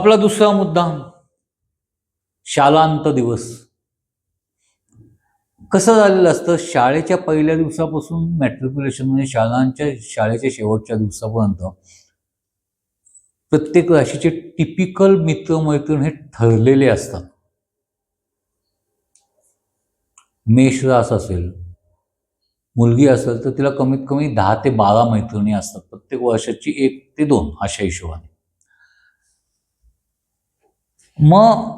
आपला दुसरा मुद्दा. शालांत दिवस. कसं झालेलं असतं? शाळेच्या पहिल्या दिवसापासून मॅट्रिक्युलेशन म्हणजे शाळांच्या शाळेच्या शेवटच्या दिवसापर्यंत प्रत्येक राशीचे टिपिकल मित्रमैत्रीण हे ठरलेले असतात. मेष रास असेल मुलगी असेल तर तिला कमीत कमी दहा ते बारा मैत्रिणी असतात. प्रत्येक वर्षाची एक ते दोन अशा हिशोबाने. मग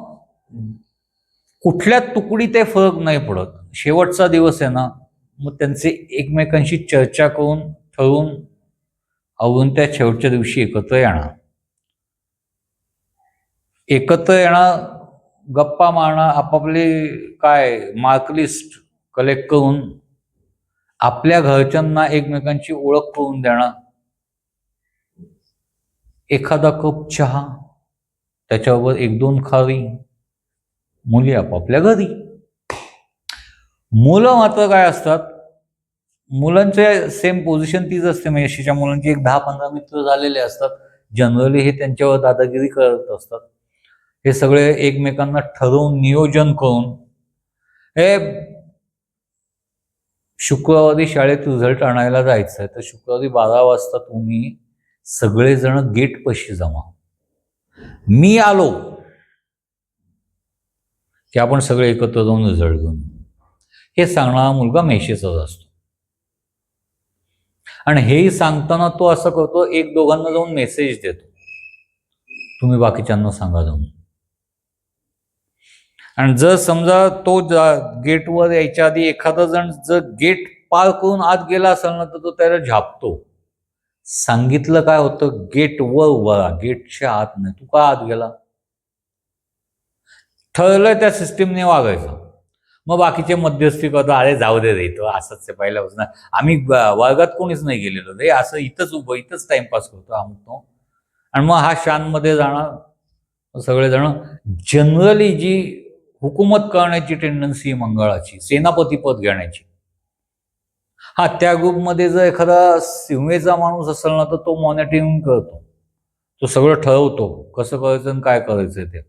कुठल्या तुकडी ते फरक नाही पडत. शेवटचा दिवस आहे ना मग त्यांचे एकमेकांशी चर्चा करून ठरवून आवरून त्या शेवटच्या दिवशी एकत्र येणार. एकत्र येणार गप्पा मारणार आपापले काय मार्कलिस्ट कलेक्ट करून आपल्या घरच्यांना एकमेकांची ओळख करून देणार. एखादा कप चहा त्याच्याबरोबर एक दोन खारी मुली आपापल्या घरी. मुलं मात्र काय असतात? मुलांचे सेम पोझिशन तीच असते. म्हणजे मेशीच्या मुलांचे एक दहा पंधरा मित्र झालेले असतात. जनरली हे त्यांच्यावर दादागिरी करत असतात. हे सगळे एकमेकांना ठरवून नियोजन करून. हे शुक्रवारी शाळेत रिझल्ट आणायला जायचं आहे तर शुक्रवारी बारा वाजता तुम्ही सगळेजण गेट पशी जमा. मी आलो की आपण सगळे एकत्र जाऊन उजळ घेऊन हे सांगणारा मुलगा मेशेचाच असतो. आणि हेही सांगताना तो असं करतो एक दोघांना जाऊन मेसेज देतो. तुम्ही बाकीच्यांना सांगा जाऊन. आणि जर समजा तो जा- गेटवर यायच्या आधी एखादा जण जर गेट पार करून आत गेला असेल ना तर तो त्याला झापतो. सांगितलं काय होतं? गेट वर उभा गेटच्या आत नाही. तू का आत गेला? ठरलंय त्या सिस्टीमने वागायचं. मग बाकीचे मध्यस्थी करतो अरे जाऊ दे रे तो असंच ते पहिल्यापासून आम्ही वर्गात कोणीच नाही गेलेलो रे. असं इथंच उभं इथंच टाइमपास करतो अमुक तो. आणि मग हा शानमध्ये जाणार सगळेजण. जनरली जी हुकूमत करण्याची टेंडन्सी मंगळाची सेनापती पद घेण्याची हा त्या ग्रुपमध्ये जर एखादा सिंहेचा माणूस असेल ना तर तो मॉनिटरिंग करतो. तो सगळं ठरवतो कसं करायचं आणि काय करायचं ते.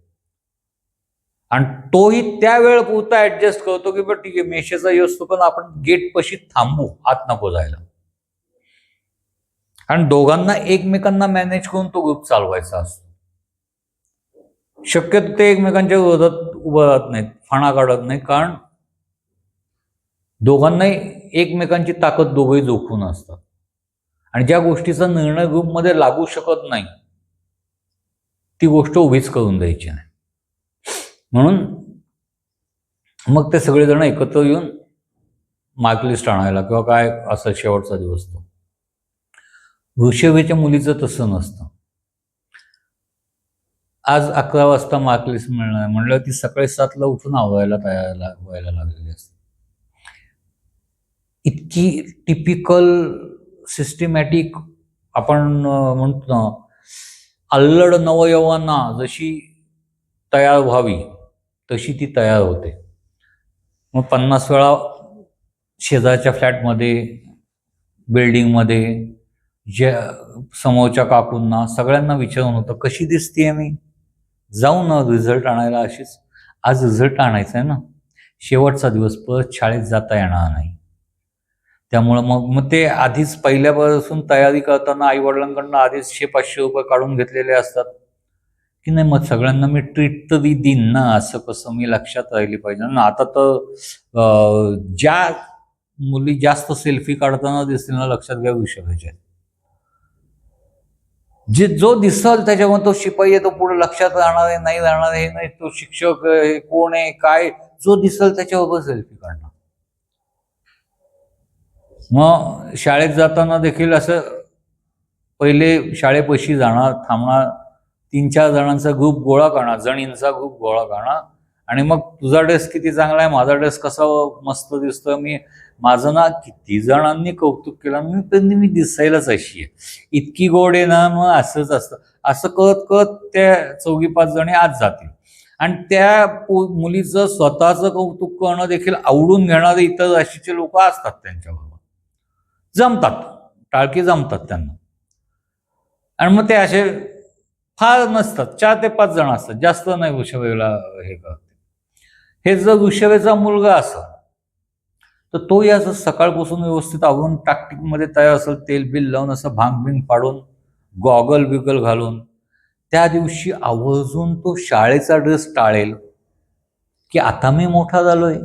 आणि तोही त्या वेळ पुरता ऍडजस्ट करतो की बरं ठीक आहे मेशेचा असतो पण आपण गेट पशी थांबू आत नको जायला. आणि दोघांना एकमेकांना मॅनेज करून तो ग्रुप चालवायचा असतो. शक्यतो ते एकमेकांच्या विरोधात उभं राहत नाहीत फणा काढत नाही कारण दोघांनाही एकमेकांची ताकद दोघंही जोखून असतात. आणि ज्या गोष्टीचा निर्णय ग्रुपमध्ये लागू शकत नाही ती गोष्ट उभीच करून द्यायची नाही म्हणून मग ते सगळेजण एकत्र येऊन मार्कलिस्ट आणायला किंवा काय असं शेवटचा दिवस तो. वृषभेच्या मुलीचं तसं नसतं. आज अकरा वाजता मार्कलिस्ट मिळणार म्हणलं ती सकाळी सातला उठून आवरायला तयार व्हायला लागलेली असते. इतकी टिपिकल सिस्टमॅटिक आपण म्हणतो ना अल्लड नवयवांना जशी तयार व्हावी तशी ती तयार होते. मग पन्नास वेळा शेजारच्या फ्लॅटमध्ये बिल्डिंगमध्ये ज्या समोरच्या काकूंना सगळ्यांना विचारून होतं कशी दिसते मी? जाऊ ना रिझल्ट आणायला अशीच. आज रिझल्ट आणायचा आहे ना. शेवटचा दिवस परत शाळेत जाता येणार नाही. त्यामुळं मग मग ते आधीच पहिल्यापासून तयारी करताना आई वडिलांकडनं आधीच शे पाचशे रुपये काढून घेतलेले असतात. की नाही मग सगळ्यांना मी ट्रीट तरी देईन ना असं कसं मी लक्षात राहिली पाहिजे. ना आता तर ज्या मुली जास्त सेल्फी काढताना दिसतील ना लक्षात घ्या विषयाच्या जे जो दिसल त्याच्यामध्ये तो शिपाई आहे तो पुढे लक्षात राहणार आहे नाही राहणार आहे हे नाही तो शिक्षक आहे, हे कोण आहे काय जो दिसल त्याच्यावर सेल्फी काढणार. मग शाळेत जाताना देखील असं पहिले शाळेपाशी जाणार थांबणार तीन चार जणांचा ग्रुप गोळा करणार जणींचा ग्रुप गोळा करणार. आणि मग तुझा ड्रेस किती चांगला आहे माझा ड्रेस कसा मस्त दिसतोय मी माझं ना किती जणांनी कौतुक केलं मी त्यांनी मी दिसायलाच अशी आहे. इतकी गोड आहे ना मग असंच असतं. असं कळत कळत त्या चौघी पाच जणी आज जातील. आणि त्या मुलीचं स्वतःचं कौतुक करणं देखील आवडून घेणारे इतर राशीचे लोक असतात त्यांच्याबरोबर. जमतात. टाळकी जमतात त्यांना. आणि मग ते असे फार नसतात. चार ते पाच जण असतात. जास्त नाही वृषभेला हे करते. हे जर वृषभेचा मुलगा असेल तर तो या सकाळपासून व्यवस्थित आवरून टाकटिकमध्ये तयार असेल तेल बिल लावून असं भांग बिंग पाडून गॉगल बिगल घालून त्या दिवशी आवर्जून तो शाळेचा ड्रेस टाळेल की आता मी मोठा झालोय.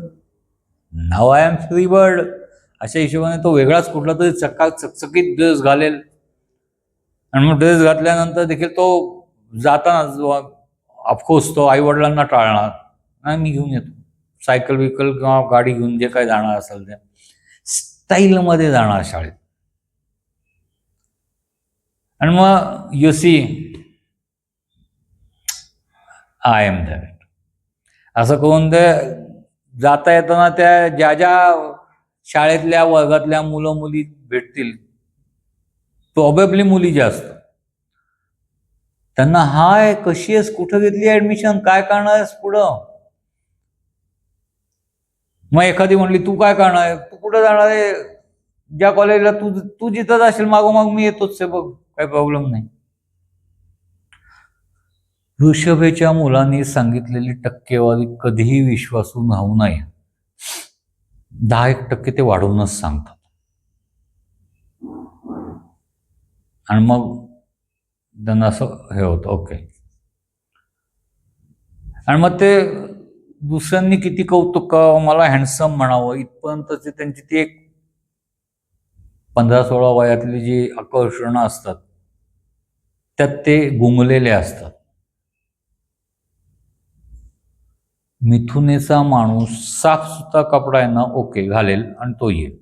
नाव आय एम फ्री बर्ड अशा हिशोबाने तो वेगळाच कुठला तरी चक्का चकचकीत ड्रेस घालेल. आणि मग ड्रेस घातल्यानंतर देखील तो जाताना ऑफकोर्स तो आई वडिलांना टाळणार. नाही मी घेऊन येतो. सायकल बिकल किंवा गाडी घेऊन जे काही जाणार असेल ते. स्टाईलमध्ये जाणार शाळेत. आणि मग you see I am that असं करून ते जाता येताना त्या ज्या ज्या शाळेतल्या वर्गातल्या मुलं मुली भेटतील. प्रॉबेबली मुली जास्त. त्यांना हाय कशी आहेस? कुठं घेतली ऍडमिशन काय करणार आहेस पुढं? मग एखादी म्हणली तू काय करणार आहे? तू कुठं जाणार आहे? ज्या कॉलेजला तू तू जिथं जाशील मागोमाग मी येतोच आहे बघ. काही प्रॉब्लेम नाही. ऋषभेच्या मुलांनी सांगितलेली टक्केवारी कधीही विश्वासून राहू नये. दहा एक टक्के ते वाढवूनच सांगतात. आणि मग त्यांना असं हे होतं ओके. आणि मग ते दुसऱ्यांनी किती कौतुक करावं मला हँडसम म्हणावं इथपर्यंतची त्यांची ती एक पंधरा सोळा वयातली जी आकर्षणं असतात त्यात ते गुंगलेले असतात. मिथुनेचा माणूस साफसुथरा कपडा आहे ना ओके घालेल आणि तो येईल.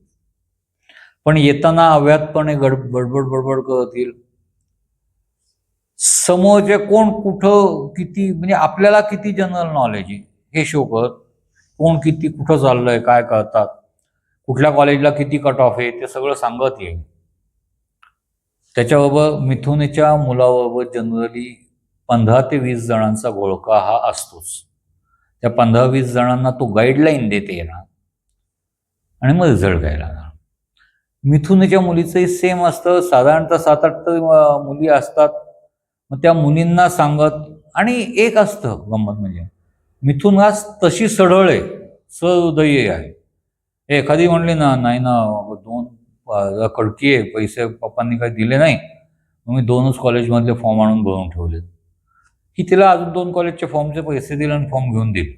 पण येताना अव्यातपणे गड बडबड बडबड करत येईल समोरचे कोण कुठं किती म्हणजे आपल्याला किती जनरल नॉलेज आहे? हे शो करत कोण किती कुठं चाललंय काय करतात? कुठल्या कॉलेजला किती कट ऑफ आहे? ते सगळं सांगत येईल त्याच्याबरोबर मिथुनेच्या मुलाबरोबर जनरली पंधरा ते वीस जणांचा घोळका हा असतोच. त्या पंधरा वीस जणांना तो गाईडलाईन देते येणार आणि मग रिझल्ट घ्यायला लागणार मिथुनेच्या मुलीचंही सेम असतं. साधारणतः सात आठ मुली असतात. मग त्या मुलींना सांगत आणि एक असतं गंमत म्हणजे मिथुन हा तशी सढळ आहे सहृदयी आहे. एखादी म्हणली ना नाही ना दोन कडकी आहे पैसे पप्पांनी काही दिले नाही. मग मी दोनच कॉलेजमधले फॉर्म आणून भरून ठेवले की तिला अजून दोन कॉलेजचे फॉर्मचे पैसे दिले आणि फॉर्म घेऊन दिले.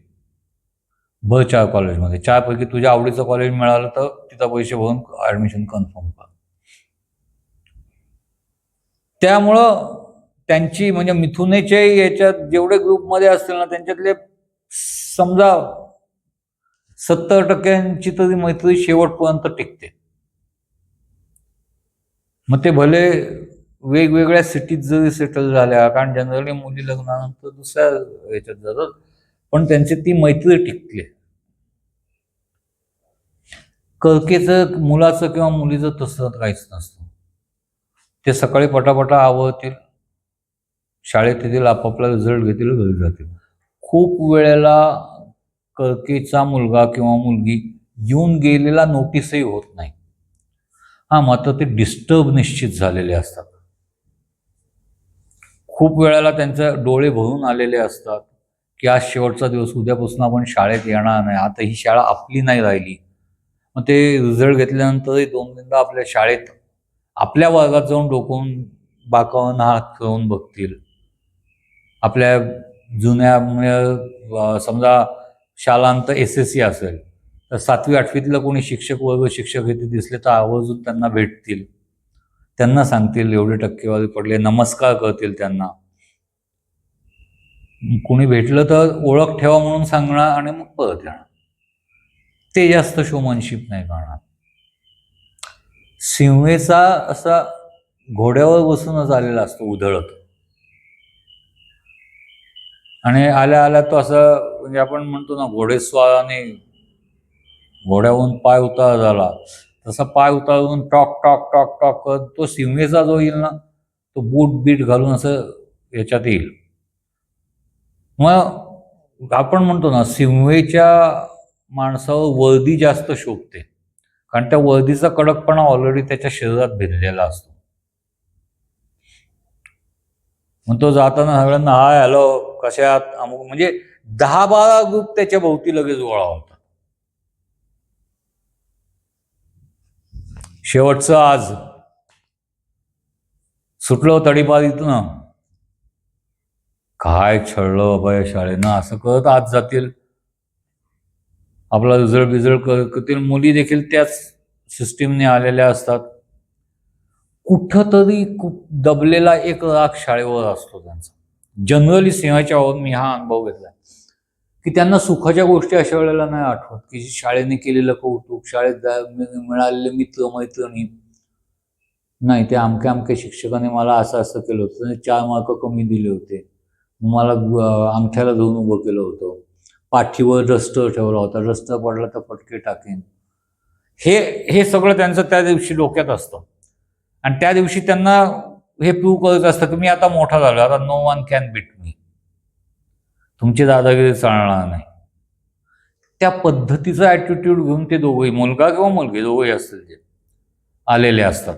ब चार कॉलेजमध्ये चारपैकी तुझ्या आवडीचं कॉलेज मिळालं तर तिथं पैसे भरून ऍडमिशन कन्फर्म कर. त्यामुळं त्यांची म्हणजे मिथुनेचे याच्यात जेवढे ग्रुपमध्ये असतील ना त्यांच्यातले समजा सत्तर टक्क्यांची तरी मैत्री शेवटपर्यंत टिकते. मग ते भले वेगवेगळ्या सिटीत जरी सेटल झाल्या कारण जनरली मुली लग्नानंतर दुसऱ्या याच्यात जातात पण त्यांची ती मैत्री टिकली. कर्केचं मुलाचं किंवा मुलीचं तसं काहीच नसतं. ते सकाळी पटापटा आवडतील शाळेत येतील आपापला रिझल्ट घेतील घरी जातील. खूप वेळेला कर्केचा मुलगा किंवा मुलगी येऊन गेलेला नोटीसही होत नाही. हा मात्र ते डिस्टर्ब निश्चित झालेले असतात. खूप वेळेला त्यांचे डोळे भरून आलेले असतात की आज शेवटचा दिवस उद्यापासून आपण शाळेत येणार नाही. आता ही शाळा आपली नाही राहिली. मग ते रिझल्ट घेतल्यानंतरही दोन तीनदा आपल्या शाळेत आपल्या वर्गात जाऊन डोकवून बाकावून हात फिरवून बघतील. आपल्या जुन्या म्हणजे, समजा शालांत एस एस सी असेल तर सातवी आठवीतलं कोणी शिक्षक वर्ग शिक्षक येथे दिसले तर आवर्जून त्यांना भेटतील. त्यांना सांगतील एवढे टक्केवारी पडले नमस्कार करतील त्यांना. कोणी भेटलं तर ओळख ठेवा म्हणून सांगणार आणि मग परत येणार. ते जास्त शोमनशिप नाही करणार. सिंहेचा असा घोड्यावर बसूनच आलेला असतो उधळत. आणि आल्या आल्या तो असं म्हणजे आपण म्हणतो ना घोडेस्वाराने घोड्यावरून पाय उतार झाला. तसा पाय उतारून टॉक टॉक टॉक टॉक करत तो सिंहेचा जो येईल ना तो बूट बीट घालून असं याच्यात येईल. मग आपण म्हणतो ना सिंहेच्या माणसावर वर्दी जास्त शोभते. कारण त्या वर्दीचा कडकपणा ऑलरेडी त्याच्या शरीरात भिनलेला असतो. मग तो जाताना सगळ्यांना हाय हॅलो कशात अमुक म्हणजे दहा बारा ग्रुप त्याच्या भोवती लगेच गोळा होता शेवटचं आज. सुटलो तडीपादीतनं काय छळलं बाबा या शाळेनं असं करत आज जातील. आपला उजळ बिजळ करतील. मुली देखील त्याच सिस्टीमने आलेल्या असतात. कुठंतरी खूप दबलेला एक राग शाळेवर असतो त्यांचा. जनरली सिंहाच्या मी हा अनुभव घेतला की त्यांना सुखाच्या गोष्टी अशा वेळेला नाही आठवत की शाळेने केलेलं कौतुक शाळेत मिळालेले मित्र मैत्रिणी. नाही ते अमक्या अमक्या शिक्षकाने मला असं असं केलं होतं. त्यांनी चार मार्क कमी दिले होते. मला अंगठ्याला धुवून उभं केलं होतं. पाठीवर रस्टर ठेवला होता. रस्तर पडला तर फटके टाकेन. हे हे सगळं त्यांचं त्या दिवशी डोक्यात असतं. आणि त्या दिवशी त्यांना हे प्रूव्ह करत असतं की मी आता मोठा झालो आता no one can beat me तुमची दादागिरी चालणार नाही. त्या पद्धतीचा ॲटिट्यूड घेऊन ते दोघंही मुलगा किंवा मुलगी दोघंही असतील ते. आलेले असतात.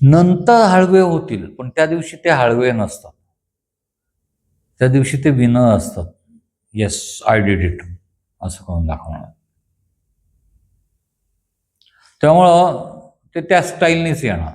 नंतर हळवे होतील पण त्या दिवशी ते हळवे नसतात. त्या दिवशी ते विनर असतात. येस आय डिड इट असं करून दाखवणार. त्यामुळं ते त्या स्टाईलनेच येणार.